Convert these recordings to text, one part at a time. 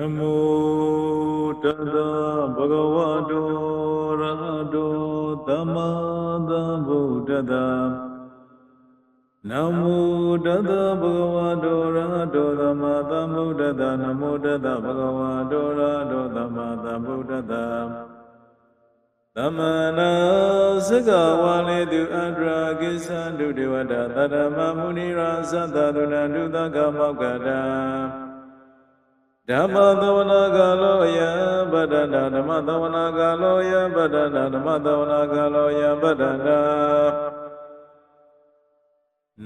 နမောတတဗုဒ္ဓဝါတောရဟတောသမ္မာသမ္ဗုဒ္ဓတ္တနမောတတဗုဒ္ဓဝါတောရဟတောသမ္မာသမ္ဗုဒ္ဓတ္တနမောတတဗုဒ္ဓဝါတောရဟတောသမ္မာသမ္ဗုဒ္ဓတ္တသမနာစကဝါလေတုအန္တရာကိသန္တုဒေဝတာတတမမုနိရာသတ္တသုဏန္တုသကမောက္ကတံ ဓမ္မသဝနာကာလောယံဗဒ္ဒနာဓမ္မသဝနာကာလောယံဗဒ္ဒနာဓမ္မသဝနာကာလောယံဗဒ္ဒနာ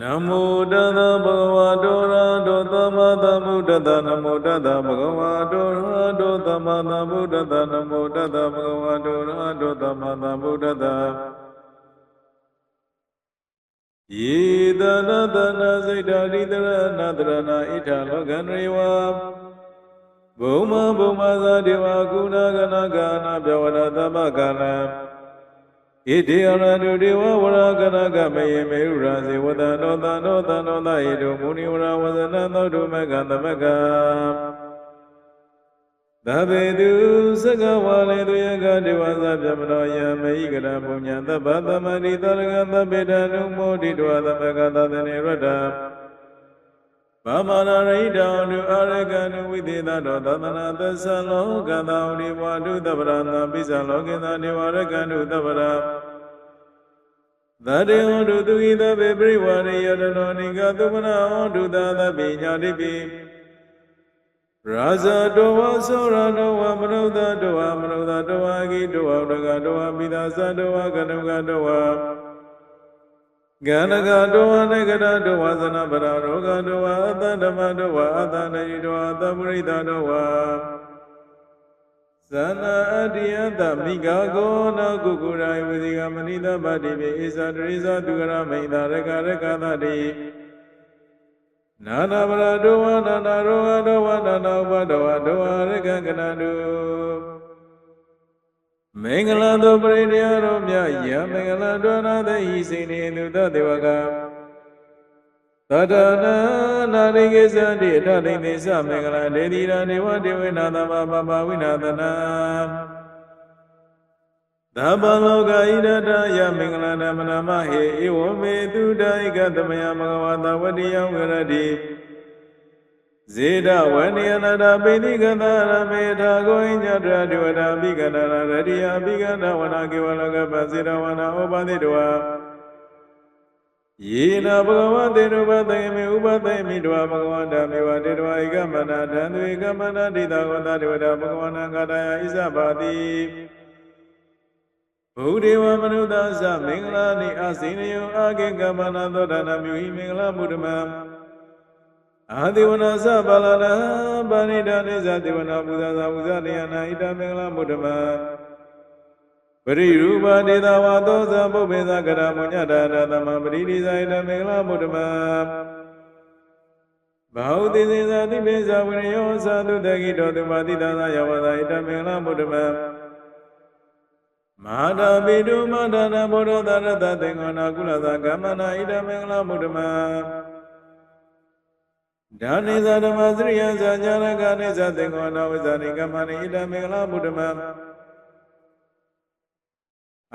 နမောတသဗုဒ္ဓဝါတောရတောသမ္မာသမ္ဗုဒ္ဓတ္တနမောတသဗုဒ္ဓဝါတောရတောသမ္မာသမ္ဗုဒ္ဓတ္တနမောတသဗုဒ္ဓဝါတောရတောသမ္မာသမ္ဗုဒ္ဓတ္တယေတနာတနာစိတ်ဓာတိတရဏတရဏဣထာလောကံရေဝ ဘုံမဘုံမသာဒေဝကုဏကနာကာနာပြဝရသမ္မကာလံဣတိယရတုဒေဝဝရကနာကမေယမေရုရာဇေဝတနောတနောတနောတဟိတုမုနိဝရဝဇနသောတုမကသမကသဗ္ဗေတုသကဝါလေတုယကဒေဝသဗျမနောယမေဟိကရပုညံသဗ္ဗသမတိတရကသဗ္ဗေတနုမောတိတောသမကသတနေရတ္တ ဗမာနာရိတောင်တုအာရကနုဝိသေသတောသတနာသသလောကတောင်ဒီဝါတုတပရဏပိစ္ဆလောကေသနေဝရကနုတပရသတေဟောတုသူဤသဗ္ဗေပရိဝါရိယတနောနိကသုမနာဟောတုသာသဗ္ဗညာတိပိရာဇတောဝသောရတောဝမနုဿတောဝမနုဿတောဝဂိတောဝဒဂတောဝပိသသတောဝကနုကတောဝ ကန္နကတောဝနေကရတောဝသနာပရရောဂတောဝအတ္တဓမ္မတောဝအတ္တနေတောအတ္တပရိသတောဝသနာအတ္တိယတမိဂကောနာကုကုရာယဝစီကမဏိတပတိပိဣဇာတရိဇာတုကရမိန်တာရကရကသတိနာနာပရတောဝနာနာရောဂတောဝနာနာဥပတောဝတောဝရကကနတု မင်္ဂလာသောပရိတရားတော်မြတ်ယမင်္ဂလာတော်နာသိစိနေလူတတေဝကသတ္တနာနာရိကေသတိအထတိသေသမင်္ဂလာဒေတိရာနေဝဒေဝေနာသမပပဝိနာသနာသဗ္ဗလောကဣဒတယမင်္ဂလာဓမ္မနာမဟေဧဝမေတုဒိကသမယမဂဝတဝတိယဝရတိ ဇေဒဝနိယနာတာပိဋိကသာရမေထာဂောဣညတရဒေဝတာပိကနာရရတိယပိကနာဝနာကေဝလကပစေတဝနာဩပတိတဝယေနဘဂဝတေနုပသေမိဥပသေမိတဝဘဂဝန္တမေဝတေတဝဧကမန္တထံသူဧကမန္တဒိတာဝတဒေဝတာဘဂဝန္တံကာတယဣဇဘာတိဘုဒေဝမနုဿသမင်္ဂလာနိအစိနယောအာကေကမန္တသောဒနာမြူဟိမင်္ဂလာမုဒ္ဓမံ အာတိဝနာသပါလနာပါဏိတာနေဇတိဝနာပူဇာသာပူဇာနေယနာဣတမင်္ဂလာမုဒ္ဓမံပရိရူပဒေတာဝသောဇပုပ္ပေသကရမုညတာရသမပရိဒီဇာဣတမင်္ဂလာမုဒ္ဓမံဘာဟုတိစေသာတိပိဇာဝိရယောသာတုတကိတောတုမာတိတာသာယဝသာဣတမင်္ဂလာမုဒ္ဓမံမဟာတာပိတုမန္တနာဘောဓသာရတသင်္ဃနာကုလသာကမ္မနာဣတမင်္ဂလာမုဒ္ဓမံ ဒါနိသဓမ္မစရိယဇာညာရကနေသသင်္ဃနာဝိဇာနိကမ္မနိဣတမင်္ဂလာမုဒ္ဓမံ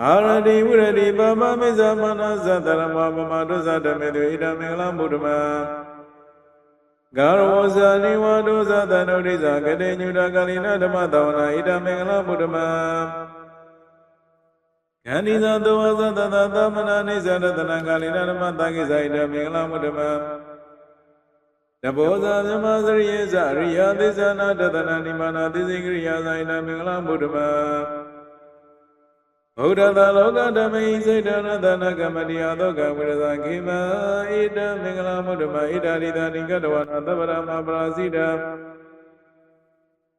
အာရတိဝရတိပမမေဇမနဇတရမပမဒုဇတမေတုဣဒမင်္ဂလမုဒ္ဓမံဂါရဝဇာနိဝဒုဇတနုဒိဇာကတိညုတကလိနဓမ္မတောနာဣဒမင်္ဂလမုဒ္ဓမံခန္ဒီဇသောဝဇတတသမနာနိဇရတနကလိနဓမ္မတကိဇာဣဒမင်္ဂလမုဒ္ဓမံ တဘောဇာမြမစရိယေဇရိယသေဇနာတတနာနိမာနာသေစိကရိယာဇာဣဒမင်္ဂလမုဒ္ဓမံဗုဒ္ဓသာလောကဓမ္မိစိတ်တရသနာကမ္မတိယသောကဝိရဇခေမဣတမင်္ဂလာမုဒ္ဓမဣဒာရိတာနိကတဝနာသဗ္ဗရမပရာဇိတ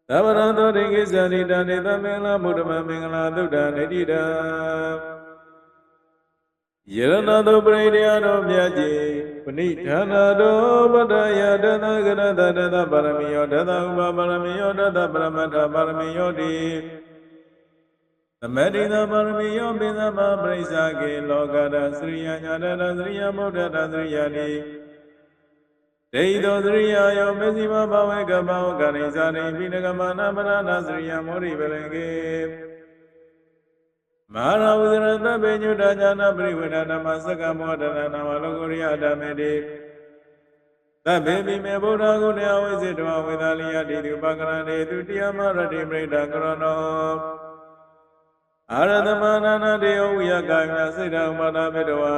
သဗ္ဗရသောတိကိစ္ဆာရိတာနေသမင်္ဂလာမုဒ္ဓမမင်္ဂလာသုဒ္ဓနေတိတာယရဏသောပရိဒယတော်မြတ်ကြီးပ ဏိဌာနာတော်ပတ္တယတသကရတတသပါရမီယောတသဥပပါရမီယောတသပရမတ္ထပါရမီယောတိသမတိသာပါရမီယောပိသမပရိစ္ဆာကေလောကရသရိယညာတရသရိယမုဒ္ဒတသရိယတိတေဒေဟိတောသရိယာယောမေဇိမဘဝေကမောကာရိဇာရိပိနကမနာပရဏသရိယမောရိပလင်ကေ မဟာရဝဇရတပေညုတညာနာပရိဝေဒနာမသကမောဒနာနာမလောကုရိယဓမ္မေတိသဗ္ဗေပိမေဗုဒ္ဓဂုဏဝိဇိတဝဝေဒာလိယတိတုပကရဏေသူတိယမရတိပရိဒကရဏောအာရတမနာနာတေယဝိယကာယစိတ်တဥပါဒမေတဝါ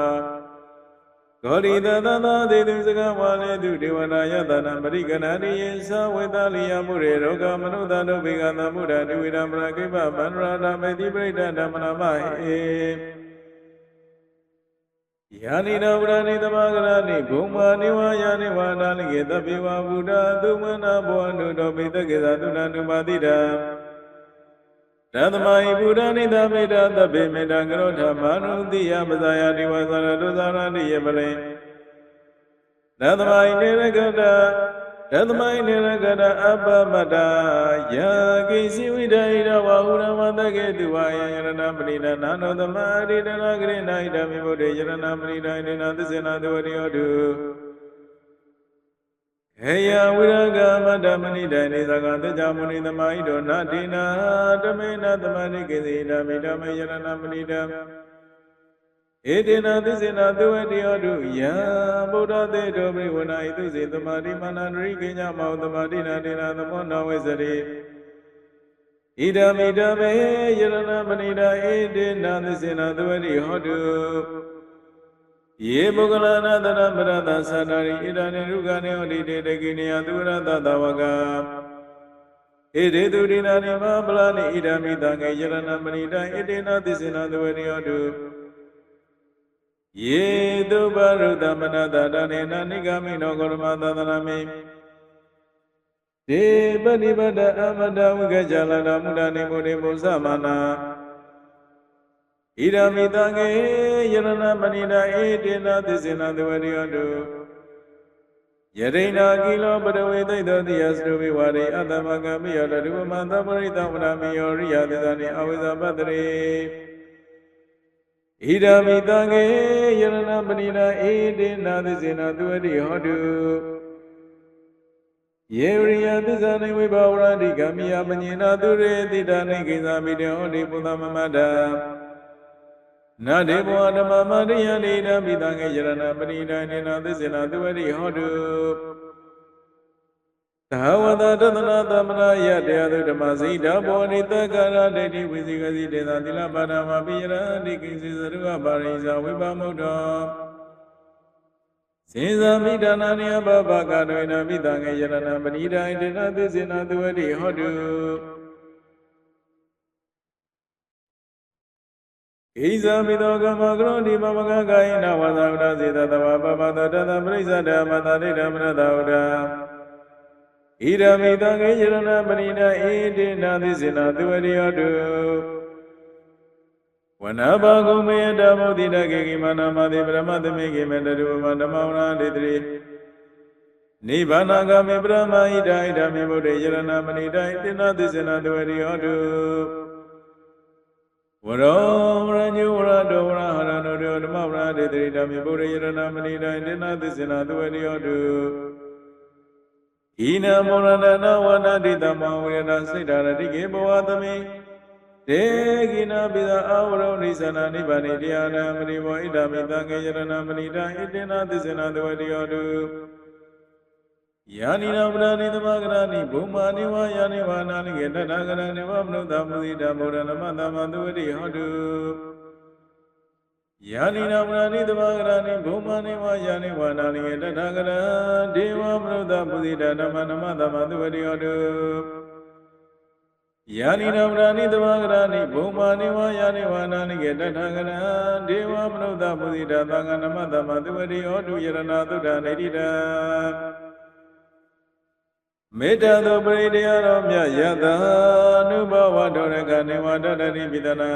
ဂောရိတသသာသေသူစကဝါလေသူဒေဝနာယတနာပရိကနာတိယေသဝေတလိယမှုရေရောဂမနုဿတုဘေကသမှုဒဒိဝိရမရကိပဗန္ဒရာဓမ္မေတိပရိဒဓမ္မနာမဟေယာနိနဝရဏိသမဂရဏိဘုံမာနိဝါယာနိဝါနာလိကေတပိဝဗုဒ္ဓသုမနာဘောအနုတောပိတကေသသုဏနုပါတိတံ တသမဟိဗုဒ္ဓနိသမေတ္တသဗ္ဗေမေတ္တကရောဓမ္မာနုတိယပဇာယတိဝသရတုဇာရတိယပလေတသမဟိနေရကတတသမဟိနေရကတအပ္ပမတ္တယာကိစီဝိဒိရဝဟုရမတကေတုဝါယယရဏပရိဒနာနောသမအရိဒနာဂရိနာဣဒမိဗုဒ္ဓေယရဏပရိဒိဒနာသစ္စေနာသဝရိယောတု ဟေယဝိရဂမတ္တမဏိတိုင်နေသကတကြမုနိသမာဟိတောနာတိနာတမေနသမဏိကေစီဓမ္မိဓမ္မေယရဏမဏိတံဧတေနသစ္စေနာသဝတိယောတုယံဗုဒ္ဓသေတောပိဝနာဣတုစေသမာတိမန္တရိကိညမောသမာတိနာတေနာသမောနဝေစရိဣဒမိဓမ္မေယရဏမဏိတာဧတေနသစ္စေနာသဝတိဟောတု ယေပုဂ္ဂလနာတရပရတသန္တာရိဣဒာနေရုကနေဟောတိတေတကိနိယသူရတတဝကဣဒေသူဒိနာနိမပလာနိဣဒာမိတံကေယရဏမဏိတံဣတေနသစ္စေနသဝရိယောတုယေတုပရုတမနတတနေနနိဂမိနောဂရမသဒနာမိဒေပတိပဒအမတဝိကကြလနာမုဒနိမုနိမုသမနာဣဒာမိတံကေ ယရဏမဏိတာဧတေနသစ္စေနသဝရိယောတုယရိဏာကိလောပရဝေသိတောတိယသရဝိဝါရိအတ္တမကမိယောတရူပမံသပရိတံဝရမိယောရိယသေသနိအဝိဇ္ဇပတ္တရေဣဒာမိတံကေယရဏမဏိတာဧတေနသစ္စေနသဝရိဟောတုယေရိယသစ္စာနိဝိဘာဝရတိကမိယပညေနာသူရေတိတာနိကိသာမိတေဟောတိပုသမမတ္တာ နာဒေဘောဓမ္မမရိယနေဓမိတံကေယရဏပရိဒိုင်နေနာသစ္စေနာသဝရိဟောတုသာဝတတသနာသမနာယတရားသူဓမ္မစိတဘောနိတက္ကရာဒိဋ္ဌိဝိဇိကစီတေသာသီလပါဒမပိယရတိကိစီသရုပပါရိဇာဝိပါမုဒ္ဒောစေဇာမိဒါနာနိယဘဘကတွင်နမိတံကေယရဏပရိဒိုင်တေနာသစ္စေနာသဝရိဟောတု ဣဇာမိတောကမကရောတိပမကကာယနာဝသဝဒစေတသဝပပတတတပရိစ္ဆဒမတတိဓမ္မနတဝဒဣရမိတံကေယရဏပရိဒဣတိနာသစ္စေနာသဝရိယောတုဝနဘာဂုံမေတမုဒိတကေကိမနာမတိပရမသမေကေမေတရုပမဓမ္မဝရဒေတိနိဗ္ဗာနဂမေပရမဟိတဣဒမေဘုဒ္ဓယရဏမဏိတဣတိနာသစ္စေနာသဝရိယောတု ဝရောဝရညုဝရတောဝရဟရနောတောဓမ္မဝရဒေတိဓမ္မေပုရိယရဏမဏိတံတေနသစ္စေနာသဝရိယောတုဤနမောရဏနာဝနာတိတမဝေရဏစိတ်ဓာရတိကေဘဝသမိတေကိနာပိသအာဝရောနိသနာနိဗ္ဗာနိတရားနာမဏိဘောဣဒမိတံကေယရဏမဏိတံဣတေနသစ္စေနာသဝရိယောတု ယာနိနာပဒနိသမဂရဏိဘုမာနိဝါယာနိဝါနာနိကေတတဂရဏိဝမနုဿမုဒိတမောရဏမသမန္တုဝတိဟောတုယာနိနာပဒနိသမဂရဏိဘုမာနိဝါယာနိဝါနာနိကေတတဂရဒေဝမနုဿမုဒိတဓမ္မနမသမန္တုဝတိဟောတုယာနိနာပဒနိသမဂရဏိဘုမာနိဝါယာနိဝါနာနိကေတတဂရဒေဝမနုဿမုဒိတသံဃနမသမန္တုဝတိဟောတုယရဏသုဒ္ဓနေတိတံ မေတ္တာသောပရိတရားတော်မြတ်ယတာအနုဘဝတော်ရကနေဝတတတိပိတနာ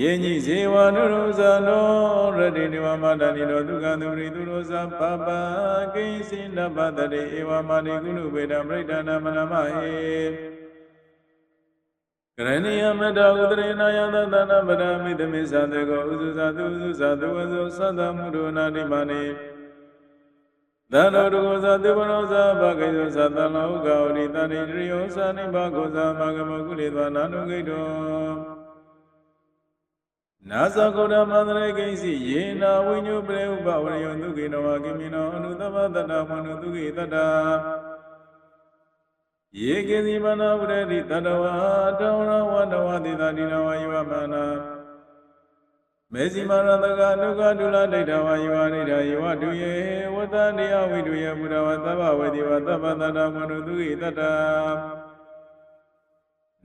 ယင်းကြီးဇေဝနုရောဇာနောရတိနိဝမတဏိတောဒုက္ခသုရိသူရောဇာပပကိစိနပတတိဧဝမဏိကုဏုဝေဒပရိဒနာမနမဟေကရဏီယမတဥဒရေနာယသတနာပရမိတမိသတေကောဥစုဇာသူဥစုဇာသူဝဇောသတ္တမုဒ္ဒနာတိမာနိ သန္တောတကောဇာသေဝရောဇာဘဂိသောသတ္တလောကဝရိတတိတရိယောသနိဘကောဇာမဂမကုလေသောနာနုဂိတောနာသကုဒ္ဓမန္တရေကိစီယေနာဝိညုပရေဥပဝရယောဒုက္ခိနောဝကိမိနောအနုတမတတ္တမနုဒုက္ခိတတ္တယေကေစီမနာဝရတိတတဝါတောရဝတဝတိတာတိနဝယောမနာ မေဇိမာရတကဒုက္ခဒုလဒိဋ္ဌဝါယောနိဒာယောတုယေဝတ္တနိယဝိတုယေဘုရဝသဗ္ဗဝေတိဝသဗ္ဗတတ္တမနုဒုက္ခိတတ္တ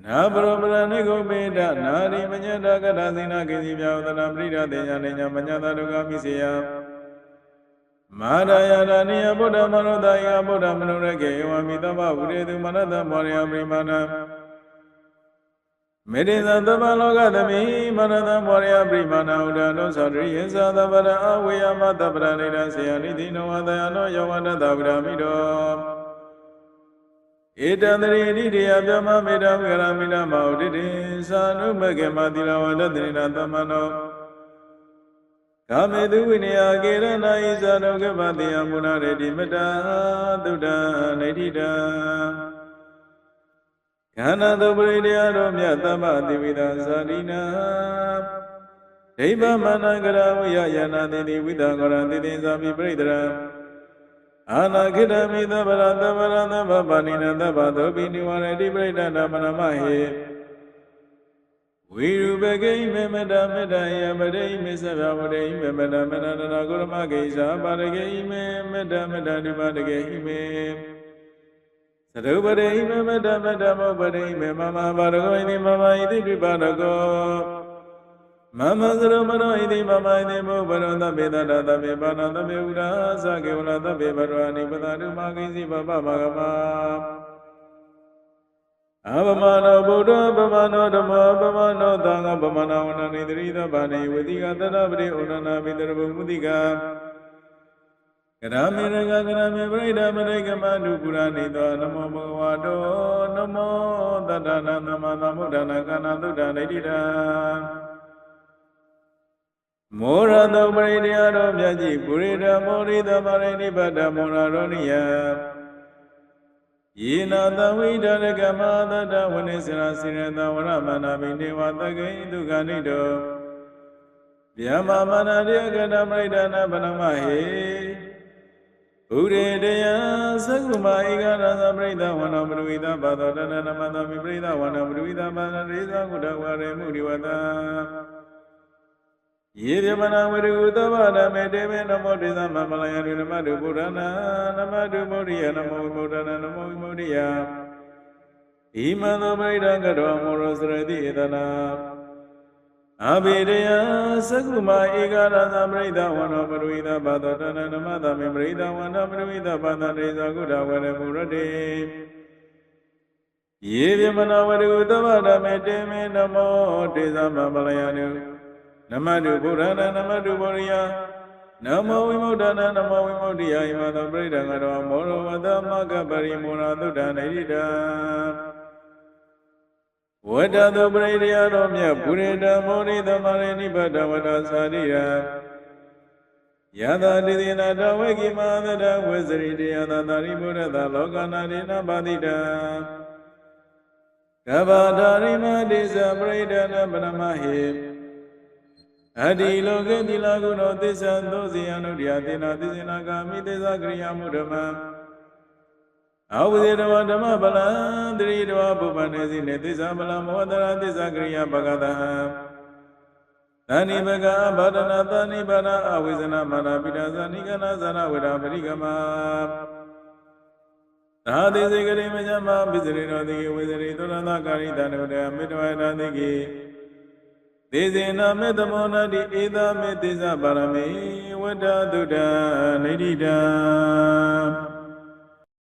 နာပရောပရဏိကုမေတနာရိမညတကတသိနာကိစီပြောသနာပရိဒတေညာနေညာမညတဒုက္ခမိစေယမာဒယာဒာနိယဗုဒ္ဓမနောတယဗုဒ္ဓမနောရကေယဝမိတဗ္ဗဝုရေတုမနတမောရယပရိမာဏ မေတ္တာသဗ္ဗလောကသမိမနတမောရယပရိမာဏဥဒ္ဒနောသတရိယသသဗ္ဗရအဝေယမတပ္ပရဏိရဆေယနိတိနောဝတယနောယောဝတတဗုဒ္ဓမိတောဧတံတရိတိတေယပြမမေတ္တာဝေရမိနမௌတိတိသာနုမကေမတိလဝတတေနသမနောကာမေတုဝိနယကေရဏဤဇာနုကပတိယမုနာရေတိမတ္တာသုဒ္ဓနေတိတံ ခန္ဓာတုပရိတရားတော်မြတ်သမ္မတိဝိဒံသာရိနာဒိဗ္ဗမနကရဝိယယနာတိတိဝိတံကောရတိတိသာမိပရိဒရံအာနာခိတမိသဗ္ဗရသဗ္ဗရသဗ္ဗပါဏိနသဗ္ဗသောပိနိဝရတိပရိဒဏမနမဟေဝိရုပကိမေမတမေတ္တယပရိမေသဗ္ဗဝရိမေမတမေတ္တနာကုရမကိစ္စပါရကိမေမေတ္တမေတ္တဒီပါတကိမေ သရုပရိမေမေတ္တမေတ္တမောပရိမေမမပါရကောဣတိမမဣတိပြပါရကောမမသရမရောဣတိမမဣတိမောဘရောသဗ္ဗေတတသဗ္ဗေပါဏသဗ္ဗေဥရာသကေဝလသဗ္ဗေဘရောအနိပဒတုမကိစီပပမဂမအဘမနောဗုဒ္ဓဗမနောဓမ္မဗမနောသံဃဗမနောဝနနိတရိသဗ္ဗနေဝတိကတတပရိဩရဏပိတရဘုမုတိက ကရမေရကကရမေပရိဒမရိကမနုပုရဏိသောနမောဘဂဝတောနမောတတ္တနာသမသမုဒ္ဒနာကနာသုဒ္ဓနေတိတံမောရတောပရိတရားတော်မြတ်ကြီးပုရိဒမောရိသမရိနိဗ္ဗတမောရရောနိယယေနသဝိဒရကမသတ္တဝနိစရာစိရတဝရမနာမိနေဝတကိဒုက္ခနိတောဗျမမနာရေကတမရိဒနာဗနမဟေ ဘုရေတယသကုမာဧကရသပရိဒဝနပရဝိသဘာသောတဏနမသမိပရိဒဝနပရဝိသဘာနရေသကုတဝရေမုရိဝတယေပြမနာဝရကုသဗ္ဗဓမ္မေတေမေနမောတေသမမလယတုနမတုဗုဒ္ဓနာနမတုဗုဒ္ဓိယနမောဝိမုဒ္ဒနာနမောဝိမုဒ္ဓိယဣမံသောပရိဒံကတောမောရစရတိဧတနာ အဘိရယသကုမာဧကရသပရိဒဝနောပရိဒဘာသောတဏနမသမေပရိဒဝနောပရိဒဘာသတေဇကုဒဝရမုရတေယေပြမနာဝရကုသဗ္ဗဓမ္မေတေမေနမောတေသမမလယတုနမတုဗုဒ္ဓနာနမတုဗောရိယနမောဝိမုဒ္ဒနာနမောဝိမုဒ္ဓိယဣမသောပရိဒံကတော့မောရဝတမကပရိမောနာသုဒ္ဓနေရိတံ ဝတ္တသောပရိဒယတော်မြတ်ပုရိဒမောရိသမရိနိဗ္ဗတဝတ္တသာရိယယသာတိတိနာတဝေကိမသတဝေစရိတယသာသာရိဘုရတလောကနာရိနပါတိတံကဗ္ဗဓာရိမတိသပရိဒနာပနမဟိအတ္တိလောကေတိလာကုနောသစ္ဆံသောဇေယနုတ္တယသေနာသစ္စေနာကာမိသစ္စာကရိယာမုဓမ္မ အဝိဇေတဝဓမ္မပလံတရိတဝပုပ္ပနေစီနေသစ္စာပလံမောတရာသစ္စာကရိယာဘဂတဟံသဏိဘဂဗဒနာသဏိဗနာအဝိဇနာမာနာပိတာဇာနိကနာဇာနာဝေဒပရိကမသာတိစေကရိမဇမပိစရိနောတိဝိဇရိသုရဏကာရိတနုတမေတ္တဝရတိကိသေဇေနမေတ္တမောနတိဧသမေသေဇပါရမေဝတ္တသုဒ္ဓနေတိတံ